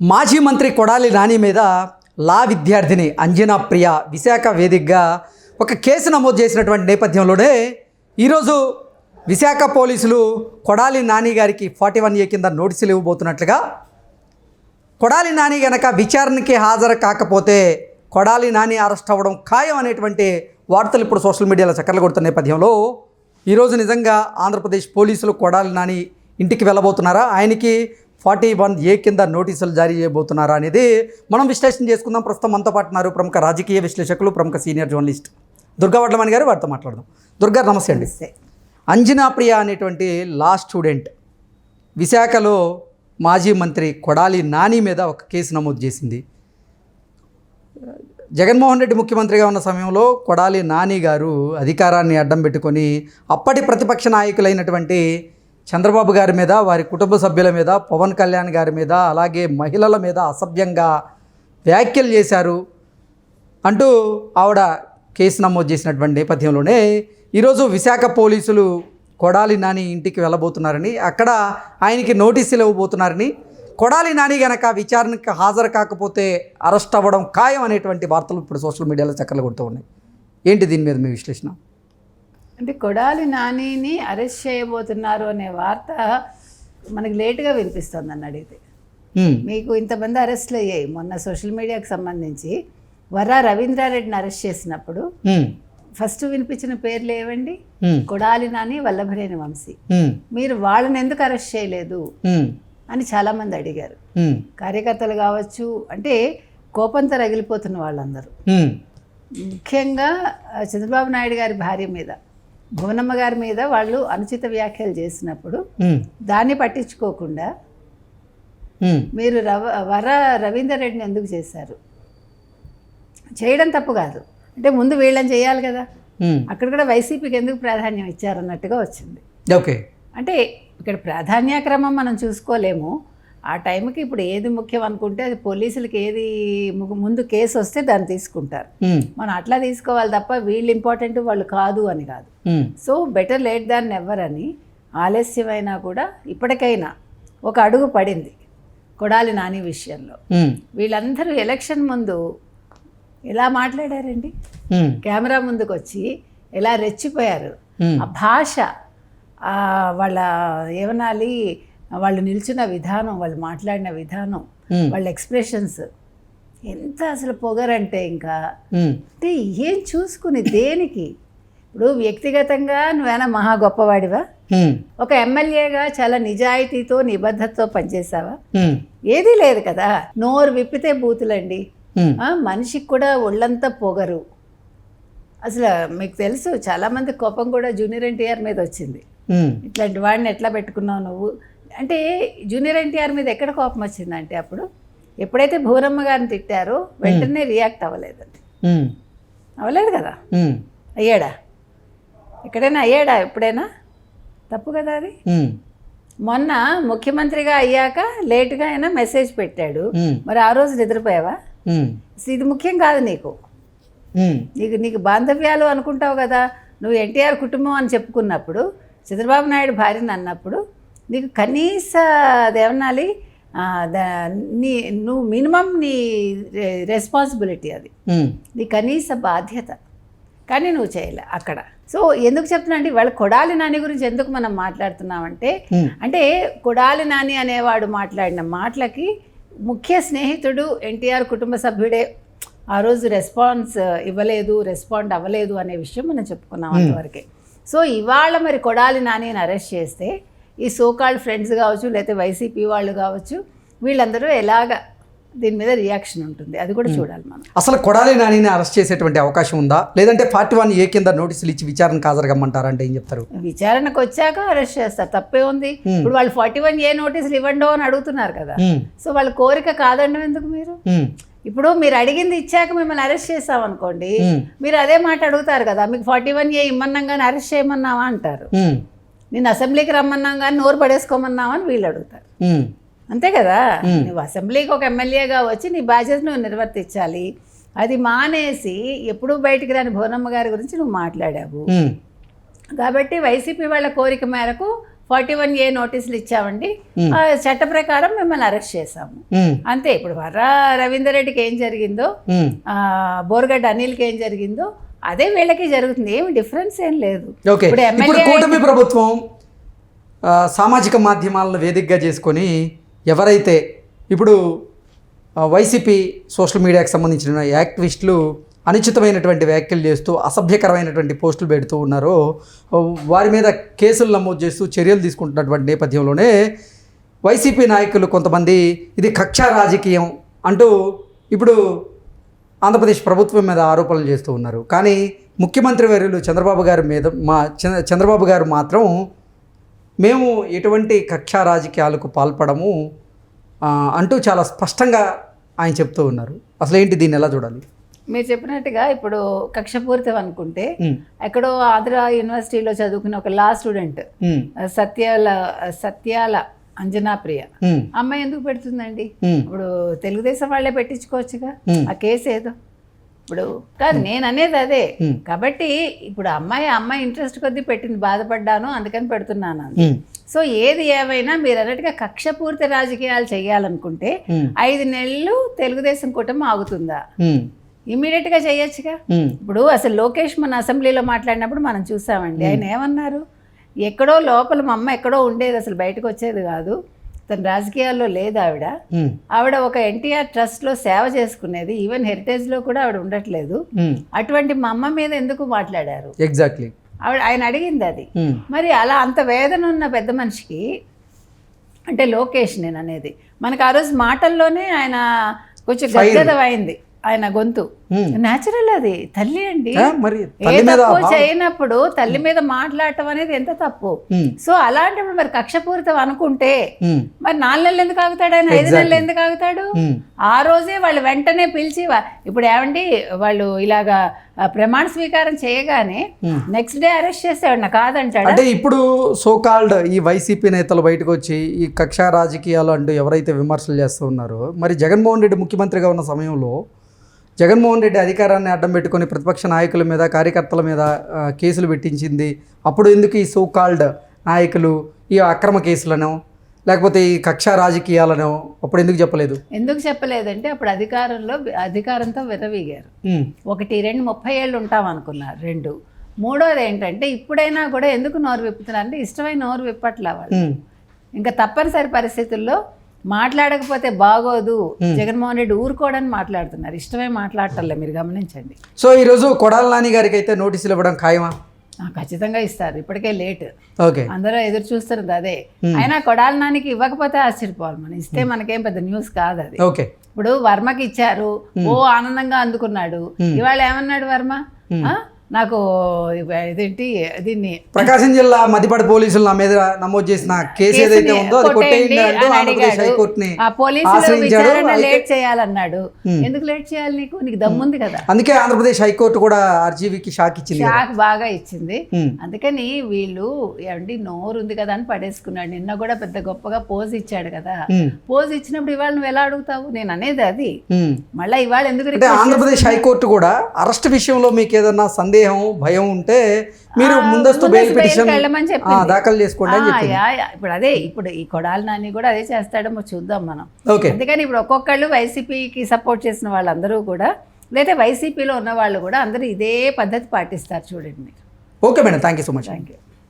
మాజీ మంత్రి కొడాలి నాని మీద లా విద్యార్థిని అంజనా ప్రియ విశాఖ వేదికగా ఒక కేసు నమోదు చేసినటువంటి నేపథ్యంలోనే ఈరోజు విశాఖ పోలీసులు కొడాలి నాని గారికి ఫార్టీ వన్ ఏ కింద నోటీసులు ఇవ్వబోతున్నట్లుగా కొడాలి నాని గనక విచారణకి హాజరు కాకపోతే కొడాలి నాని అరెస్ట్ అవ్వడం ఖాయం అనేటువంటి వార్తలు ఇప్పుడు సోషల్ మీడియాలో చక్కర్లు కొడుతున్న నేపథ్యంలో ఈరోజు నిజంగా ఆంధ్రప్రదేశ్ పోలీసులు కొడాలి నాని ఇంటికి వెళ్ళబోతున్నారా? ఆయనకి ఫార్టీ వన్ ఏ కింద నోటీసులు జారీ చేయబోతున్నారా అనేది మనం విశ్లేషణ చేసుకుందాం. ప్రస్తుతం మనతో పాటు ఉన్నారు ప్రముఖ రాజకీయ విశ్లేషకులు ప్రముఖ సీనియర్ జర్నలిస్ట్ దుర్గా వడ్లమణి గారు వారితో మాట్లాడదాం. దుర్గా నమస్తే అండి. అంజనా ప్రియ అనేటువంటి లా స్టూడెంట్ విశాఖలో మాజీ మంత్రి కొడాలి నాని మీద ఒక కేసు నమోదు చేసింది. జగన్మోహన్ రెడ్డి ముఖ్యమంత్రిగా ఉన్న సమయంలో కొడాలి నాని గారు అధికారాన్ని అడ్డం పెట్టుకొని అప్పటి ప్రతిపక్ష నాయకులైనటువంటి చంద్రబాబు గారి మీద వారి కుటుంబ సభ్యుల మీద పవన్ కళ్యాణ్ గారి మీద అలాగే మహిళల మీద అసభ్యంగా వ్యాఖ్యలు చేశారు అంటూ ఆవిడ కేసు నమోదు చేసినటువంటి నేపథ్యంలోనే ఈరోజు విశాఖ పోలీసులు కొడాలి నాని ఇంటికి వెళ్ళబోతున్నారని అక్కడ ఆయనకి నోటీసులు ఇవ్వబోతున్నారని కొడాలి నాని గనక విచారణకు హాజరు కాకపోతే అరెస్ట్ అవ్వడం ఖాయం అనేటువంటి వార్తలు ఇప్పుడు సోషల్ మీడియాలో చక్కర్లు కొడుతూ ఉన్నాయి. ఏంటి దీని మీద మీ విశ్లేషణ? అంటే కొడాలి నానిని అరెస్ట్ చేయబోతున్నారు అనే వార్త మనకి లేటుగా వినిపిస్తుంది అని అడిగితే. మీకు ఇంతమంది అరెస్ట్లు అయ్యాయి మొన్న సోషల్ మీడియాకి సంబంధించి వరా రవీంద్రారెడ్డిని అరెస్ట్ చేసినప్పుడు. ఫస్ట్ వినిపించిన పేర్లు ఏవండి. కొడాలి నాని వల్లభనేని వంశీ. మీరు వాళ్ళని ఎందుకు అరెస్ట్ చేయలేదు. అని చాలామంది అడిగారు. కార్యకర్తలు కావచ్చు అంటే కోపంతో రగిలిపోతున్న వాళ్ళందరూ. ముఖ్యంగా చంద్రబాబు నాయుడు గారి భార్య మీద భువనమ్మ గారి మీద వాళ్ళు అనుచిత వ్యాఖ్యలు చేసినప్పుడు. దాన్ని పట్టించుకోకుండా. మీరు రవ వర రవీందర్ రెడ్డిని ఎందుకు చేశారు చేయడం తప్పు కాదు అంటే ముందు వీళ్ళని చేయాలి కదా. అక్కడ కూడా వైసీపీకి ఎందుకు ప్రాధాన్యం ఇచ్చారన్నట్టుగా వచ్చింది ఓకే అంటే ఇక్కడ ప్రాధాన్యక్రమం మనం చూసుకోలేము ఆ టైంకి ఇప్పుడు ఏది ముఖ్యం అనుకుంటే అది పోలీసులకి ఏది ముందు కేసు వస్తే దాన్ని తీసుకుంటారు. మనం అట్లా తీసుకోవాలి తప్ప వీళ్ళు ఇంపార్టెంట్ వాళ్ళు కాదు అని కాదు. So better late than never అని ఆలస్యమైనా కూడా ఇప్పటికైనా ఒక అడుగు పడింది కొడాలి నాని విషయంలో. వీళ్ళందరూ ఎలక్షన్ ముందు ఎలా మాట్లాడారండి. కెమెరా ముందుకు వచ్చి ఎలా రెచ్చిపోయారు. ఆ భాష వాళ్ళ ఏమనాలి వాళ్ళు నిల్చున్న విధానం వాళ్ళు మాట్లాడిన విధానం. వాళ్ళ ఎక్స్ప్రెషన్స్ ఎంత అసలు పొగరంటే ఇంకా. అంటే ఏం చూసుకుని దేనికి ఇప్పుడు వ్యక్తిగతంగా నువ్వేనా మహా గొప్పవాడివా. ఒక ఎమ్మెల్యేగా చాలా నిజాయితీతో నిబద్ధతతో పనిచేసావా. ఏదీ లేదు కదా నోరు విప్పితే బూతులండి మనిషికి కూడా ఒళ్ళంతా పొగరు అసలు మీకు తెలుసు చాలామంది కోపం కూడా జూనియర్ ఎన్టీఆర్ మీద వచ్చింది. ఇట్లాంటి వాడిని ఎట్లా పెట్టుకున్నావు నువ్వు అంటే జూనియర్ ఎన్టీఆర్ మీద ఎక్కడ కోపం వచ్చిందంటే అప్పుడు ఎప్పుడైతే భూరమ్మ గారిని తిట్టారో వెంటనే రియాక్ట్ అవ్వలేదండి. అవ్వలేదు కదా. అయ్యాడా? ఎక్కడైనా అయ్యాడా ఎప్పుడైనా? తప్పు కదా అది. మొన్న ముఖ్యమంత్రిగా అయ్యాక లేటుగా అయినా మెసేజ్ పెట్టాడు. మరి ఆ రోజు నిద్రపోయావా? ఇది ముఖ్యం కాదు నీకు. నీకు నీకు బాంధవ్యాలు అనుకుంటావు కదా? నువ్వు ఎన్టీఆర్ కుటుంబం అని చెప్పుకున్నప్పుడు చంద్రబాబు నాయుడు భార్యని అన్నప్పుడు నీకు కనీస అదేమనాలి నీ నువ్వు మినిమం నీ రెస్పాన్సిబిలిటీ అది. నీ కనీస బాధ్యత. కానీ నువ్వు చేయలే అక్కడ. సో ఎందుకు చెప్తున్నా అంటే వాళ్ళ కొడాలి నాని గురించి ఎందుకు మనం మాట్లాడుతున్నామంటే. అంటే కొడాలి నాని అనేవాడు మాట్లాడిన మాటలకి ముఖ్య స్నేహితుడు ఎన్టీఆర్ కుటుంబ సభ్యుడే ఆ రోజు రెస్పాన్స్ ఇవ్వలేదు రెస్పాండ్ అవ్వలేదు అనే విషయం మనం చెప్పుకున్నాం అంతవరకే. సో ఇవాళ మరి కొడాలి నానిని అరెస్ట్ చేస్తే ఈ సోకాల్డ్ ఫ్రెండ్స్ కావచ్చు లేకపోతే వైసీపీ వాళ్ళు కావచ్చు వీళ్ళందరూ ఎలాగ దీని మీద రియాక్షన్ ఉంటుంది? అది కూడా చూడాలి మనం. అసలు కొడాలి నానిని అరెస్ట్ చేసేటువంటి అవకాశం ఉందా? లేదంటే ఫార్టీ వన్ ఏ కింద నోటీసులు ఇచ్చి విచారణకు హాజరుగమ్మంటారా అంటే ఏం చెప్తారు? విచారణకు వచ్చాక అరెస్ట్ చేస్తారు. తప్పే ఉంది. ఇప్పుడు వాళ్ళు ఫార్టీ వన్ ఏ నోటీసులు ఇవ్వండో అని అడుగుతున్నారు కదా. హ్మ్. సో వాళ్ళ కోరిక కాదండం ఎందుకు మీరు. ఇప్పుడు మీరు అడిగింది ఇచ్చాక మిమ్మల్ని అరెస్ట్ చేస్తాం అనుకోండి. మీరు అదే మాట అడుగుతారు కదా మీకు ఫార్టీ వన్ ఏ ఇమ్మన్నాం కానీ అరెస్ట్ చేయమన్నావా? అంటారు. నేను అసెంబ్లీకి రమ్మన్నాం కానీ నోరు పడేసుకోమన్నావా అని వీళ్ళు అడుగుతారు. అంతే కదా? నువ్వు అసెంబ్లీకి ఒక ఎమ్మెల్యేగా వచ్చి నీ బాధ్యత నువ్వు నిర్వర్తించాలి. అది మానేసి ఎప్పుడూ బయటికి రాని భువనమ్మ గారి గురించి నువ్వు మాట్లాడావు. కాబట్టి వైసీపీ వాళ్ళ కోరిక మేరకు ఫార్టీ వన్ ఏ నోటీసులు ఇచ్చామండి. ఆ చట్ట ప్రకారం మిమ్మల్ని అరెస్ట్ చేశాము. అంతే ఇప్పుడు వర్రా రవీందర్ రెడ్డికి ఏం జరిగిందో బోర్గడ్డ అనిల్కి ఏం జరిగిందో అదే వీళ్ళకి జరుగుతుంది. ఏమి డిఫరెన్స్ ఏం లేదు. ఓకే. ఇప్పుడు కూటమి ప్రభుత్వం సామాజిక మాధ్యమాలను వేదికగా చేసుకొని ఎవరైతే ఇప్పుడు వైసీపీ సోషల్ మీడియాకి సంబంధించిన యాక్టివిస్టులు అనుచితమైనటువంటి వ్యాఖ్యలు చేస్తూ అసభ్యకరమైనటువంటి పోస్టులు పెడుతూ ఉన్నారో వారి మీద కేసులు నమోదు చేస్తూ చర్యలు తీసుకుంటున్నటువంటి నేపథ్యంలోనే వైసీపీ నాయకులు కొంతమంది ఇది కక్ష రాజకీయం అంటూ ఇప్పుడు ఆంధ్రప్రదేశ్ ప్రభుత్వం మీద ఆరోపణలు చేస్తూ ఉన్నారు. కానీ ముఖ్యమంత్రి వర్యులు చంద్రబాబు గారి మీద మా చంద్ర- చంద్రబాబు గారు మాత్రం మేము ఎటువంటి కక్షా రాజకీయాలకు పాల్పడము అంటూ చాలా స్పష్టంగా ఆయన చెప్తూ ఉన్నారు. అసలు ఏంటి దీన్ని ఎలా చూడాలి? మీరు చెప్పినట్టుగా ఇప్పుడు కక్షపూరితం అనుకుంటే ఎక్కడో ఆంధ్ర యూనివర్సిటీలో చదువుకున్న ఒక లా స్టూడెంట్ సత్యాల సత్యాల అంజనా ప్రియ. అమ్మాయి ఎందుకు పెడుతుందండి? ఇప్పుడు తెలుగుదేశం వాళ్ళే పెట్టించుకోవచ్చుగా. ఆ కేసు ఏదో? ఇప్పుడు కాదు నేను అనేది అదే. కాబట్టి ఇప్పుడు అమ్మాయి అమ్మాయి ఇంట్రెస్ట్ కొద్దీ పెట్టింది బాధపడ్డాను అందుకని పెడుతున్నాను సో ఏది ఏమైనా మీరు అన్నట్టుగా కక్షపూరిత రాజకీయాలు చేయాలనుకుంటే ఐదు నెలలు తెలుగుదేశం కుటుంబం ఆగుతుందా? ఉమ్, ఇమీడియట్గా చేయొచ్చుగా? ఇప్పుడు అసలు లోకేష్ మన అసెంబ్లీలో మాట్లాడినప్పుడు మనం చూసామండి. ఆయన ఏమన్నారు? ఎక్కడో లోపల మా అమ్మ ఎక్కడో ఉండేది అసలు బయటకు వచ్చేది కాదు. తన రాజకీయాల్లో లేదు ఆవిడ. ఆవిడ ఒక ఎన్టీఆర్ ట్రస్ట్లో సేవ చేసుకునేది. ఈవెన్ హెరిటేజ్లో కూడా ఆవిడ ఉండట్లేదు. అటువంటి మా అమ్మ మీద ఎందుకు మాట్లాడారు? ఎగ్జాక్ట్లీ ఆవిడ ఆయన అడిగింది అది. మరి అలా అంత వేదన ఉన్న పెద్ద మనిషికి అంటే లోకేష్ నేను అనేది మనకు ఆ రోజు మాటల్లోనే ఆయన కొంచెం గద్గదం అయింది ఆయన గొంతు. న్యాచురల్ అది. తల్లి అండి. మరి ఏ తల్లి మీద తప్పు చేయనప్పుడు తల్లి మీద మాట్లాడటం అనేది ఎంత తప్పు? సో అలాంటప్పుడు మరి కక్షపూరితం అనుకుంటే మరి నాలుగు నెలలు ఎందుకు ఆగుతాడు ఆయన? ఐదు నెలలు ఎందుకు ఆగుతాడు. ఆ రోజే వాళ్ళు వెంటనే పిలిచి ఇప్పుడు ఏమండి వాళ్ళు ఇలాగా ప్రమాణ స్వీకారం చేయగానే నెక్స్ట్ డే అరెస్ట్ చేసేవాడు నా కాదంటాడు? అంటే ఇప్పుడు సోకాల్డ్ ఈ వైసీపీ నేతలు బయటకు వచ్చి ఈ కక్షా రాజకీయాలు అంటూ ఎవరైతే విమర్శలు చేస్తూ ఉన్నారో మరి జగన్మోహన్ రెడ్డి ముఖ్యమంత్రిగా ఉన్న సమయంలో జగన్మోహన్ రెడ్డి అధికారాన్ని అడ్డం పెట్టుకొని ప్రతిపక్ష నాయకుల మీద కార్యకర్తల మీద కేసులు పెట్టించింది. అప్పుడు ఎందుకు ఈ సోకాల్డ్ నాయకులు ఈ అక్రమ కేసులను లేకపోతే ఈ కక్షా రాజకీయాలను అప్పుడు ఎందుకు చెప్పలేదు? ఎందుకు చెప్పలేదంటే అప్పుడు అధికారంలో అధికారంతో విరవీగారు ఉమ్, ఒకటి రెండు ముప్పై ఏళ్ళు ఉంటాం అనుకున్నారు రెండు. మూడోది ఏంటంటే ఇప్పుడైనా కూడా ఎందుకు నోరు విప్పుతున్నారు అంటే ఇష్టమైన నోరు విప్పట్లా వాళ్ళు. ఇంకా తప్పనిసరి పరిస్థితుల్లో మాట్లాడకపోతే బాగోదు. జగన్మోహన్ రెడ్డి ఊరుకోవడానికి మాట్లాడుతున్నారు. ఇష్టమే మాట్లాడటంలే మీరు గమనించండి. సో ఈరోజు కొడాల నాని గారికి అయితే నోటీసులు ఇవ్వడం ఖాయమా? ఖచ్చితంగా ఇస్తారు. ఇప్పటికే లేట్. ఓకే. అందరూ ఎదురు చూస్తున్నది అదే. అయినా కొడాల నానికి ఇవ్వకపోతే ఆశ్చర్యపోవాలి మనం. ఇస్తే మనకేం పెద్ద న్యూస్ కాదు అది. ఓకే. ఇప్పుడు వర్మకి ఇచ్చారు. ఓ ఆనందంగా అందుకున్నాడు. ఇవాళ ఏమన్నాడు వర్మ? ఆ? నాకు ఇదేంటి? దీన్ని ప్రకాశం జిల్లా మదిపడి పోలీసులు నా మీద నమోదు చేసిన కేసు ఏదైతే ఉందో పోలీసులు విచారణ లేట్ చేయాలన్నాడు. ఎందుకు లేట్ చేయాలి నీకు? నీకు దమ్ముంది కదా. అందుకే ఆంధ్రప్రదేశ్ హైకోర్టు కూడా ఆర్జీవీకి షాక్ ఇచ్చింది. షాక్ బాగా ఇచ్చింది. అందుకని వీళ్ళు ఏమండి నోరు ఉంది కదా అని పడేసుకున్నాడు. నిన్న కూడా పెద్ద గొప్పగా పోజ్ ఇచ్చాడు కదా. పోజ్ ఇచ్చినప్పుడు ఇవాళ నువ్వు ఎలా అడుగుతావు? నేను అనేది అది. మళ్ళీ ఇవాళ ఎందుకు ఆంధ్రప్రదేశ్ హైకోర్టు కూడా అరెస్ట్ విషయంలో మీకు ఏదన్నా సందేహం భయం ఉంటే మీరు ముందస్తు బెయిల్ పిటిషన్. దాఖలు చేసుకోండి అని. ఇప్పుడు అదే ఇప్పుడు ఈ కొడాలి నాని కూడా అదే చేస్తాడేమో చూద్దాం మనం. ఓకే. అందుకని ఇప్పుడు ఒక్కొక్కళ్ళు వైసీపీకి సపోర్ట్ చేసిన వాళ్ళందరూ కూడా లేదా వైసీపీలో ఉన్న వాళ్ళు కూడా అందరూ ఇదే పద్ధతి పాటిస్తారు చూడండి okay madam thank you so much thank you